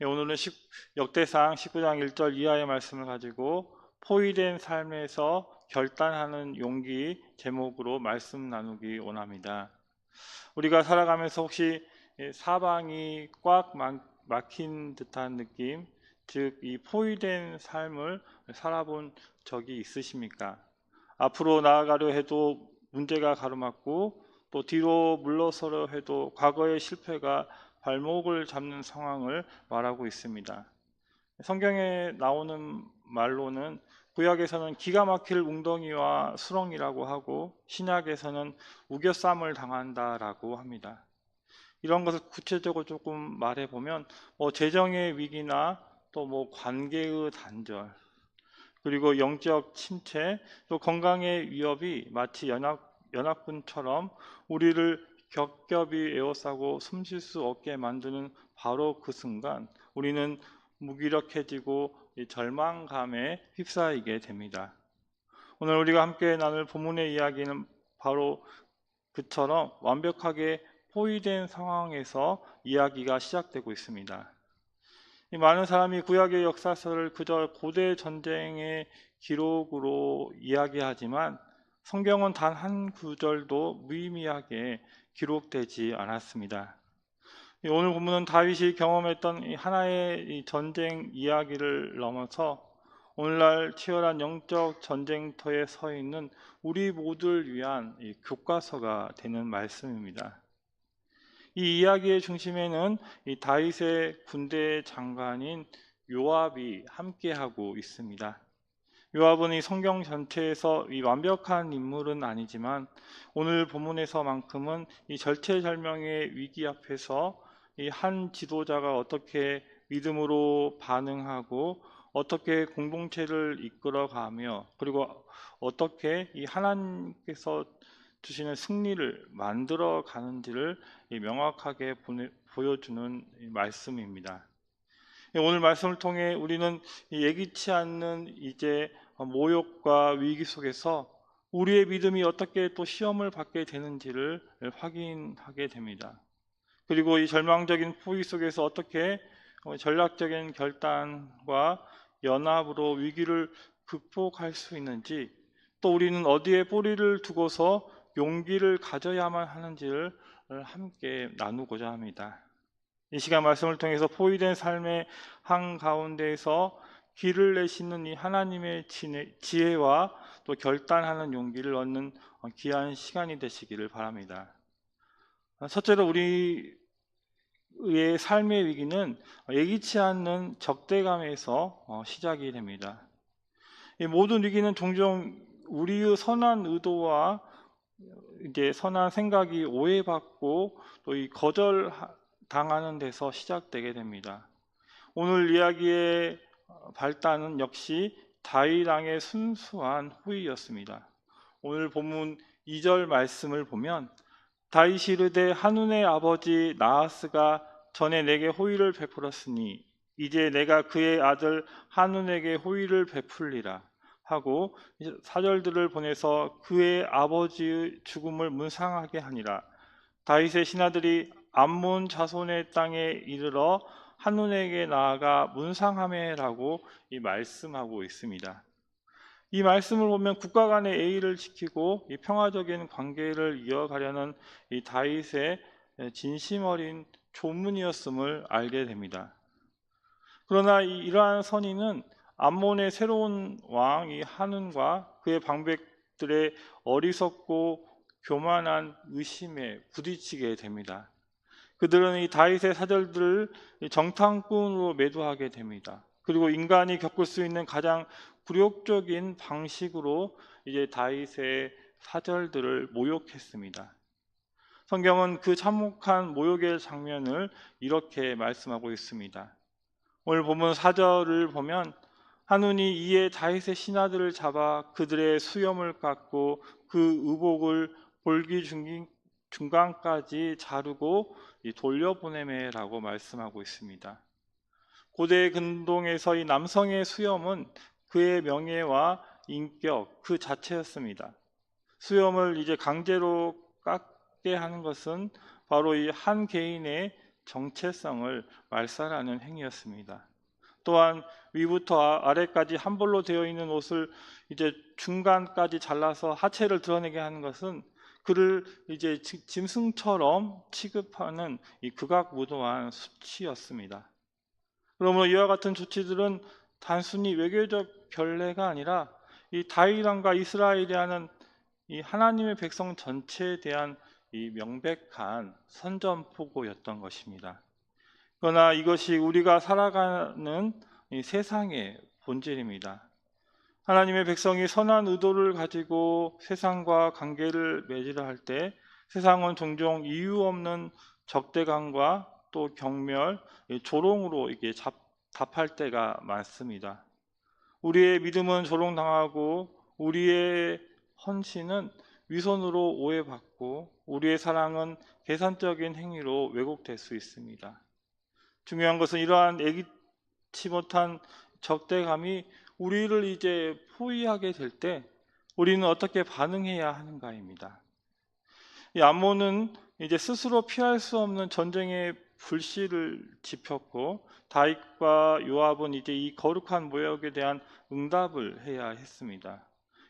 예, 오늘은 십- 역대상 19장 1절 이하의 말씀을 가지고 포위된 삶에서 결단하는 용기 제목으로 말씀 나누기 원합니다. 우리가 살아가면서 혹시 예, 사방이 꽉 막- 막힌 듯한 느낌, 즉 이 포위된 삶을 살아본 적이 있으십니까? 앞으로 나아가려 해도 문제가 가로막고 또 뒤로 물러서려 해도 과거의 실패가 발목을 잡는 상황을 말하고 있습니다. 성경에 나오는 말로는 구약에서는 기가 막힐 웅덩이와 수렁이라고 하고 신약에서는 우겨쌈을 당한다라고 합니다. 이런 것을 구체적으로 조금 말해 보면 뭐 재정의 위기나 또 뭐 관계의 단절 그리고 영적 침체 또 건강의 위협이 마치 연합 연합군처럼 우리를 겹겹이 에워싸고 숨쉴 수 없게 만드는 바로 그 순간 우리는 무기력해지고 이 절망감에 휩싸이게 됩니다. 오늘 우리가 함께 나눌 본문의 이야기는 바로 그처럼 완벽하게 포위된 상황에서 이야기가 시작되고 있습니다. 이 많은 사람이 구약의 역사서를 그저 고대 전쟁의 기록으로 이야기하지만 성경은 단 한 구절도 무의미하게 기록되지 않았습니다. 이 오늘 본문은 다윗이 경험했던 이 하나의 이 전쟁 이야기를 넘어서 오늘날 치열한 영적 전쟁터에 서 있는 우리 모두를 위한 이 교과서가 되는 말씀입니다. 이 이야기의 중심에는 이 다윗의 군대 장관인 요압이 함께하고 있습니다. 요압은 이 성경 전체에서 이 완벽한 인물은 아니지만 오늘 본문에서만큼은 이 절체절명의 위기 앞에서 이 한 지도자가 어떻게 믿음으로 반응하고 어떻게 공동체를 이끌어가며 그리고 어떻게 이 하나님께서 주시는 승리를 만들어 가는지를 명확하게 보여주는 말씀입니다. 오늘 말씀을 통해 우리는 예기치 않는 이제 모욕과 위기 속에서 우리의 믿음이 어떻게 또 시험을 받게 되는지를 확인하게 됩니다. 그리고 이 절망적인 포위 속에서 어떻게 전략적인 결단과 연합으로 위기를 극복할 수 있는지 또 우리는 어디에 뿌리를 두고서 용기를 가져야만 하는지를 함께 나누고자 합니다. 이 시간 말씀을 통해서 포위된 삶의 한가운데에서 길을 내시는 이 하나님의 지혜와 또 결단하는 용기를 얻는 귀한 시간이 되시기를 바랍니다. 첫째로 우리의 삶의 위기는 예기치 않는 적대감에서 시작이 됩니다. 이 모든 위기는 종종 우리의 선한 의도와 이제 선한 생각이 오해받고 또 이 거절 당하는 데서 시작되게 됩니다. 오늘 이야기의 발단은 역시 다윗 왕의 순수한 후의였습니다. 오늘 본문 2절 말씀을 보면 다윗이 이르되 한운의 아버지 나하스가 전에 내게 호의를 베풀었으니 이제 내가 그의 아들 한운에게 호의를 베풀리라 하고 사절들을 보내서 그의 아버지의 죽음을 문상하게 하니라 다윗의 신하들이 암몬 자손의 땅에 이르러 한눈에게 나아가 문상하매라고 이 말씀하고 있습니다. 이 말씀을 보면 국가 간의 예의를 지키고 이 평화적인 관계를 이어가려는 이 다윗의 진심 어린 조문이었음을 알게 됩니다. 그러나 이러한 선의는 암몬의 새로운 왕이 한운과 그의 방백들의 어리석고 교만한 의심에 부딪히게 됩니다. 그들은 이 다윗의 사절들을 정탐꾼으로 매도하게 됩니다. 그리고 인간이 겪을 수 있는 가장 굴욕적인 방식으로 이제 다윗의 사절들을 모욕했습니다. 성경은 그 참혹한 모욕의 장면을 이렇게 말씀하고 있습니다. 오늘 보면 사절을 보면 한운이 이에 다윗의 신하들을 잡아 그들의 수염을 깎고 그 의복을 볼기 중 간까지 자르고 돌려보내매라고 말씀하고 있습니다. 고대 근동에서 이 남성의 수염은 그의 명예와 인격 그 자체였습니다. 수염을 이제 강제로 깎게 하는 것은 바로 이 한 개인의 정체성을 말살하는 행위였습니다. 또한 위부터 아- 아래까지 한 벌로 되어 있는 옷을 이제 중간까지 잘라서 하체를 드러내게 하는 것은 그를 이제 지- 짐승처럼 취급하는 이 극악무도한 수치였습니다. 그러므로 이와 같은 조치들은 단순히 외교적 결례가 아니라 이 다윗왕과 이스라엘이라는 이 하나님의 백성 전체에 대한 이 명백한 선전포고였던 것입니다. 그러나 이것이 우리가 살아가는 이 세상의 본질입니다. 하나님의 백성이 선한 의도를 가지고 세상과 관계를 맺으려 할 때 세상은 종종 이유 없는 적대감과 또 경멸, 이 조롱으로 이게 잡- 답할 때가 많습니다. 우리의 믿음은 조롱당하고 우리의 헌신은 위선으로 오해받고 우리의 사랑은 계산적인 행위로 왜곡될 수 있습니다. 중요한 것은 이러한 예기치 못한 적대감이 우리를 이제 포위하게 될 때 우리는 어떻게 반응해야 하는가입니다. 이 암몬은 이제 스스로 피할 수 없는 전쟁의 불씨를 지폈고 다윗과 요압은 이제 이 거룩한 모욕에 대한 응답을 해야 했습니다.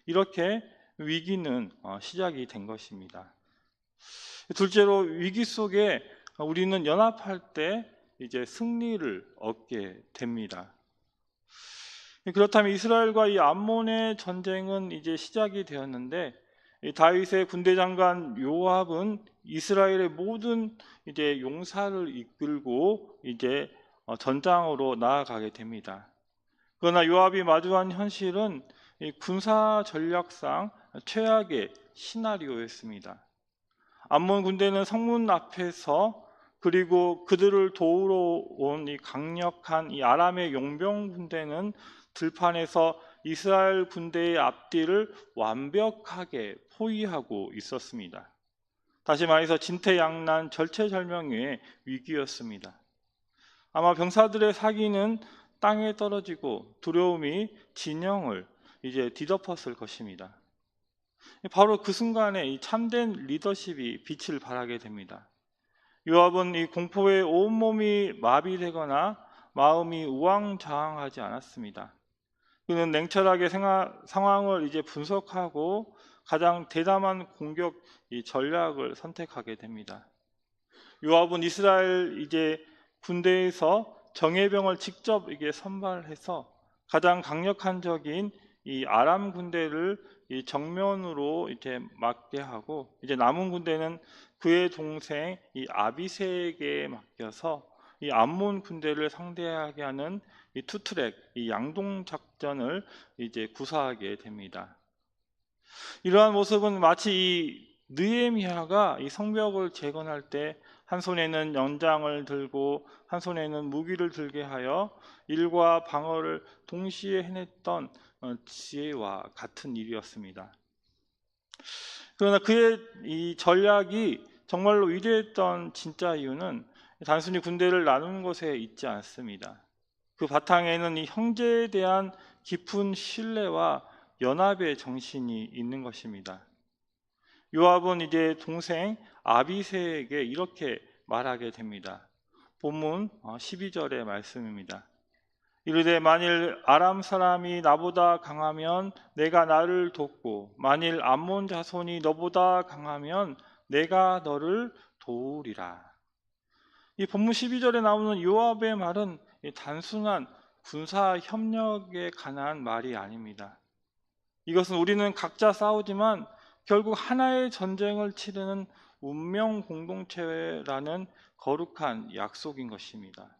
이렇게 위기는 어, 시작이 된 것입니다. 둘째로 위기 속에 우리는 연합할 때 이제 승리를 얻게 됩니다. 그렇다면 이스라엘과 이 암몬의 전쟁은 이제 시작이 되었는데 이 다윗의 군대 장관 요압은 이스라엘의 모든 이제 용사를 이끌고 이제 어, 전장으로 나아가게 됩니다. 그러나 요압이 마주한 현실은 이 군사 전략상 최악의 시나리오였습니다. 암몬 군대는 성문 앞에서 그리고 그들을 도우러 온 이 강력한 이 아람의 용병 군대는 들판에서 이스라엘 군대의 앞뒤를 완벽하게 포위하고 있었습니다. 다시 말해서 진퇴양난 절체절명의 위기였습니다. 아마 병사들의 사기는 땅에 떨어지고 두려움이 진영을 이제 뒤덮었을 것입니다. 바로 그 순간에 이 참된 리더십이 빛을 발하게 됩니다. 요압은 이 공포에 온몸이 마비되거나 마음이 우왕좌왕하지 않았습니다. 그는 냉철하게 생각, 상황을 이제 분석하고 가장 대담한 공격 이 전략을 선택하게 됩니다. 요압은 이스라엘 이제 군대에서 정예병을 직접 이게 선발해서 가장 강력한 적인 이 아람 군대를 이 정면으로 이제 맞게 하고 이제 남은 군대는 그의 동생 이 아비세에게 맡겨서 이 암몬 군대를 상대하게 하는 이 투트랙 이 양동 작전을 이제 구사하게 됩니다. 이러한 모습은 마치 이 느에미아가 이 성벽을 재건할 때 한 손에는 연장을 들고 한 손에는 무기를 들게 하여 일과 방어를 동시에 해냈던 어, 지혜와 같은 일이었습니다. 그러나 그의 이 전략이 정말로 위대했던 진짜 이유는 단순히 군대를 나누는 것에 있지 않습니다. 그 바탕에는 이 형제에 대한 깊은 신뢰와 연합의 정신이 있는 것입니다. 요압은 이제 동생 아비세에게 이렇게 말하게 됩니다. 본문 12절의 말씀입니다. 이르되 만일 아람 사람이 나보다 강하면 내가 나를 돕고 만일 암몬 자손이 너보다 강하면 내가 너를 도우리라. 이 본문 12절에 나오는 요압의 말은 단순한 군사 협력에 관한 말이 아닙니다. 이것은 우리는 각자 싸우지만 결국 하나의 전쟁을 치르는 운명 공동체라는 거룩한 약속인 것입니다.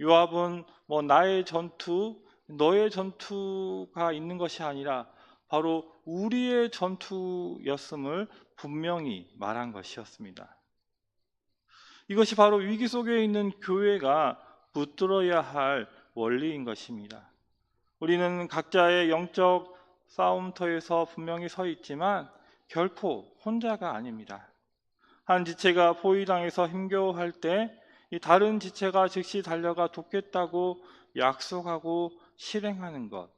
요압은 뭐 나의 전투, 너의 전투가 있는 것이 아니라 바로 우리의 전투였음을 분명히 말한 것이었습니다. 이것이 바로 위기 속에 있는 교회가 붙들어야 할 원리인 것입니다. 우리는 각자의 영적 싸움터에서 분명히 서 있지만 결코 혼자가 아닙니다. 한 지체가 포위당해서 힘겨워할 때 이 다른 지체가 즉시 달려가 돕겠다고 약속하고 실행하는 것.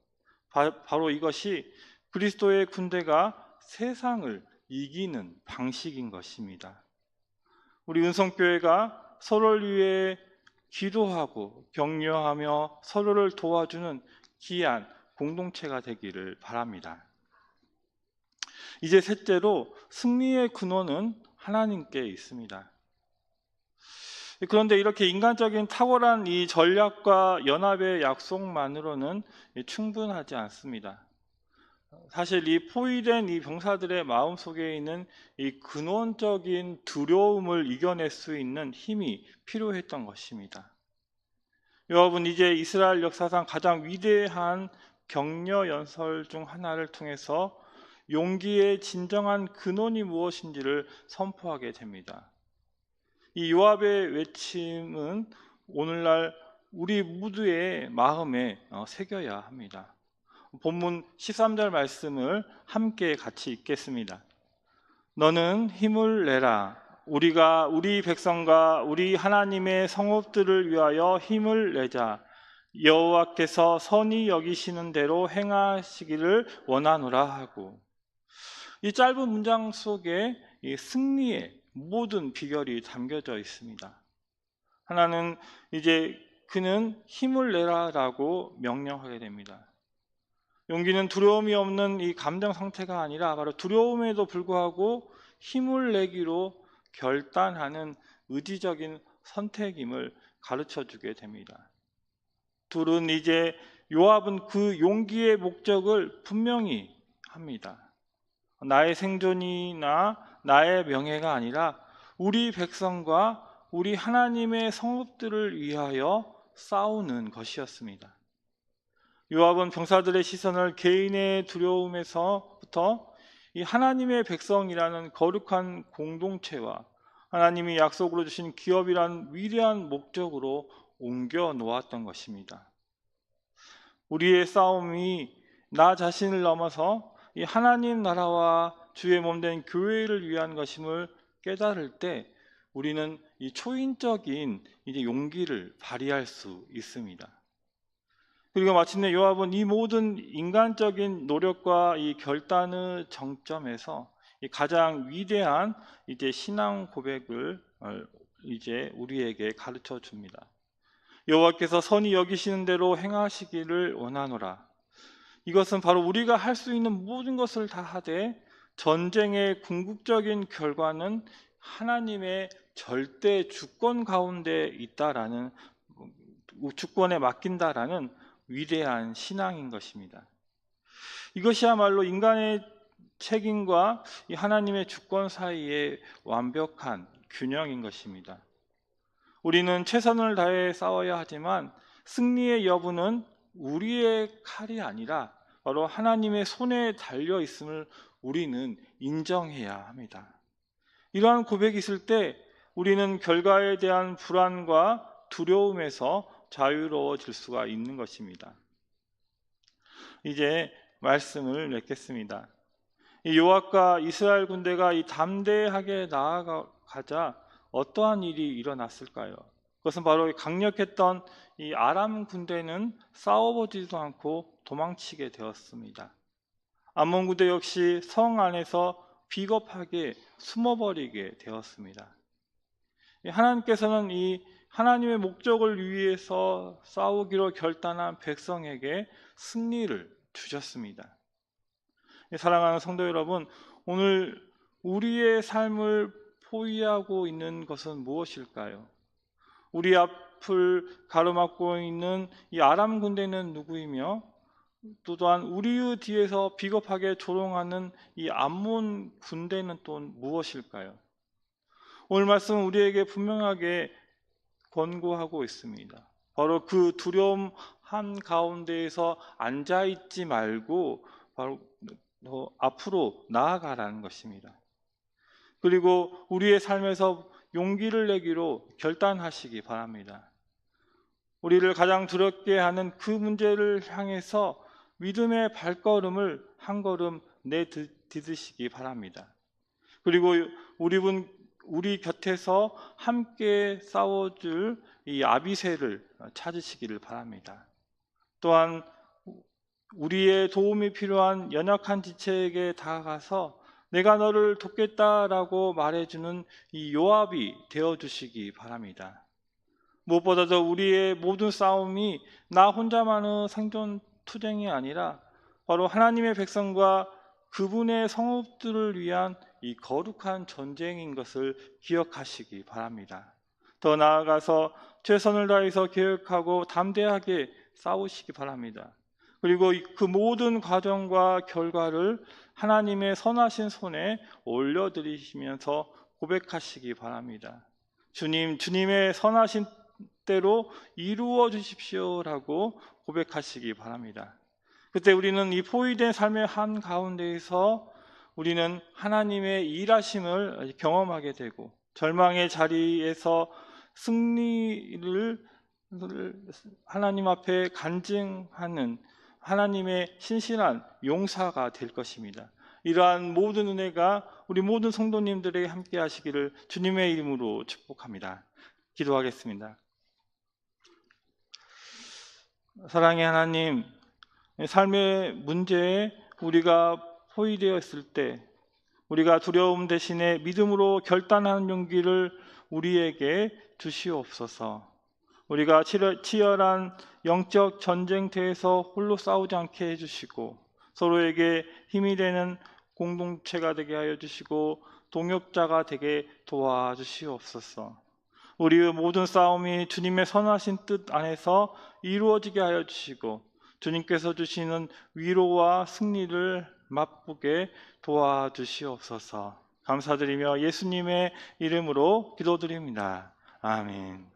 바, 로 이것이 그리스도의 군대가 세상을 이기는 방식인 것입니다. 우리 은성교회가 서로를 위해 기도하고 격려하며 서로를 도와주는 귀한 공동체가 되기를 바랍니다. 이제 셋째로 승리의 근원은 하나님께 있습니다. 그런데 이렇게 인간적인 탁월한 이 전략과 연합의 약속만으로는 충분하지 않습니다. 사실 이 포위된 이 병사들의 마음 속에 있는 이 근원적인 두려움을 이겨낼 수 있는 힘이 필요했던 것입니다. 여러분 이제 이스라엘 역사상 가장 위대한 격려 연설 중 하나를 통해서 용기의 진정한 근원이 무엇인지를 선포하게 됩니다. 이 요압의 외침은 오늘날 우리 모두의 마음에 어, 새겨야 합니다. 본문 13절 말씀을 함께 같이 읽겠습니다. 너는 힘을 내라. 우리가 우리 백성과 우리 하나님의 성읍들을 위하여 힘을 내자. 여호와께서 선히 여기시는 대로 행하시기를 원하노라 하고 이 짧은 문장 속에 이 승리의 모든 비결이 담겨져 있습니다. 하나는 이제 그는 힘을 내라라고 명령하게 됩니다. 용기는 두려움이 없는 이 감정 상태가 아니라 바로 두려움에도 불구하고 힘을 내기로 결단하는 의지적인 선택임을 가르쳐 주게 됩니다. 둘은 이제 요압은 그 용기의 목적을 분명히 합니다. 나의 생존이나 나의 명예가 아니라 우리 백성과 우리 하나님의 성읍들을 위하여 싸우는 것이었습니다. 요압은 병사들의 시선을 개인의 두려움에서부터 이 하나님의 백성이라는 거룩한 공동체와 하나님이 약속으로 주신 기업이란 위대한 목적으로 옮겨 놓았던 것입니다. 우리의 싸움이 나 자신을 넘어서 이 하나님 나라와 주의 몸 된 교회를 위한 것임을 깨달을 때 우리는 이 초인적인 이제 용기를 발휘할 수 있습니다. 그리고 마침내 요압은 이 모든 인간적인 노력과 이 결단의 정점에서 가장 위대한 이제 신앙 고백을 어, 이제 우리에게 가르쳐 줍니다. 여호와께서 선히 여기시는 대로 행하시기를 원하노라. 이것은 바로 우리가 할 수 있는 모든 것을 다 하되 전쟁의 궁극적인 결과는 하나님의 절대 주권 가운데 있다라는 주권에 맡긴다라는 위대한 신앙인 것입니다. 이것이야말로 인간의 책임과 하나님의 주권 사이의 완벽한 균형인 것입니다. 우리는 최선을 다해 싸워야 하지만 승리의 여부는 우리의 칼이 아니라 바로 하나님의 손에 달려 있음을 우리는 인정해야 합니다. 이러한 고백이 있을 때 우리는 결과에 대한 불안과 두려움에서 자유로워질 수가 있는 것입니다. 이제 말씀을 맺겠습니다. 요압과 이스라엘 군대가 이 담대하게 나아가자 어떠한 일이 일어났을까요? 그것은 바로 강력했던 이 아람 군대는 싸워보지도 않고 도망치게 되었습니다. 암몬 군대 역시 성 안에서 비겁하게 숨어버리게 되었습니다. 하나님께서는 이 하나님의 목적을 위해서 싸우기로 결단한 백성에게 승리를 주셨습니다. 사랑하는 성도 여러분, 오늘 우리의 삶을 포위하고 있는 것은 무엇일까요? 우리 앞을 가로막고 있는 이 아람 군대는 누구이며 또 또한 우리의 뒤에서 비겁하게 조롱하는 이 암몬 군대는 또 무엇일까요? 오늘 말씀은 우리에게 분명하게 권고하고 있습니다. 바로 그 두려움 한 가운데에서 앉아 있지 말고 바로 앞으로 나아가라는 것입니다. 그리고 우리의 삶에서 용기를 내기로 결단하시기 바랍니다. 우리를 가장 두렵게 하는 그 문제를 향해서 믿음의 발걸음을 한 걸음 내딛으시기 바랍니다. 그리고 우리 분 우리 곁에서 함께 싸워줄 이 아비새를 찾으시기를 바랍니다. 또한 우리의 도움이 필요한 연약한 지체에게 다가가서 내가 너를 돕겠다라고 말해주는 이 요압이 되어 주시기 바랍니다. 무엇보다도 우리의 모든 싸움이 나 혼자만의 생존 투쟁이 아니라 바로 하나님의 백성과 그분의 성읍들을 위한 이 거룩한 전쟁인 것을 기억하시기 바랍니다. 더 나아가서 최선을 다해서 계획하고 담대하게 싸우시기 바랍니다. 그리고 그 모든 과정과 결과를 하나님의 선하신 손에 올려드리시면서 고백하시기 바랍니다. 주님, 주님의 선하신 때로 이루어 주십시오라고 고백하시기 바랍니다. 그때 우리는 이 포위된 삶의 한 가운데에서 우리는 하나님의 일하심을 경험하게 되고 절망의 자리에서 승리를 하나님 앞에 간증하는 하나님의 신실한 용사가 될 것입니다. 이러한 모든 은혜가 우리 모든 성도님들에게 함께 하시기를 주님의 이름으로 축복합니다. 기도하겠습니다. 사랑의 하나님, 삶의 문제에 우리가 포위되어 있을 때 우리가 두려움 대신에 믿음으로 결단하는 용기를 우리에게 주시옵소서. 우리가 치열- 치열한 영적 전쟁터에서 홀로 싸우지 않게 해주시고 서로에게 힘이 되는 공동체가 되게 하여 주시고 동역자가 되게 도와주시옵소서. 우리의 모든 싸움이 주님의 선하신 뜻 안에서 이루어지게 하여 주시고 주님께서 주시는 위로와 승리를 맛보게 도와주시옵소서. 감사드리며 예수님의 이름으로 기도드립니다. 아멘.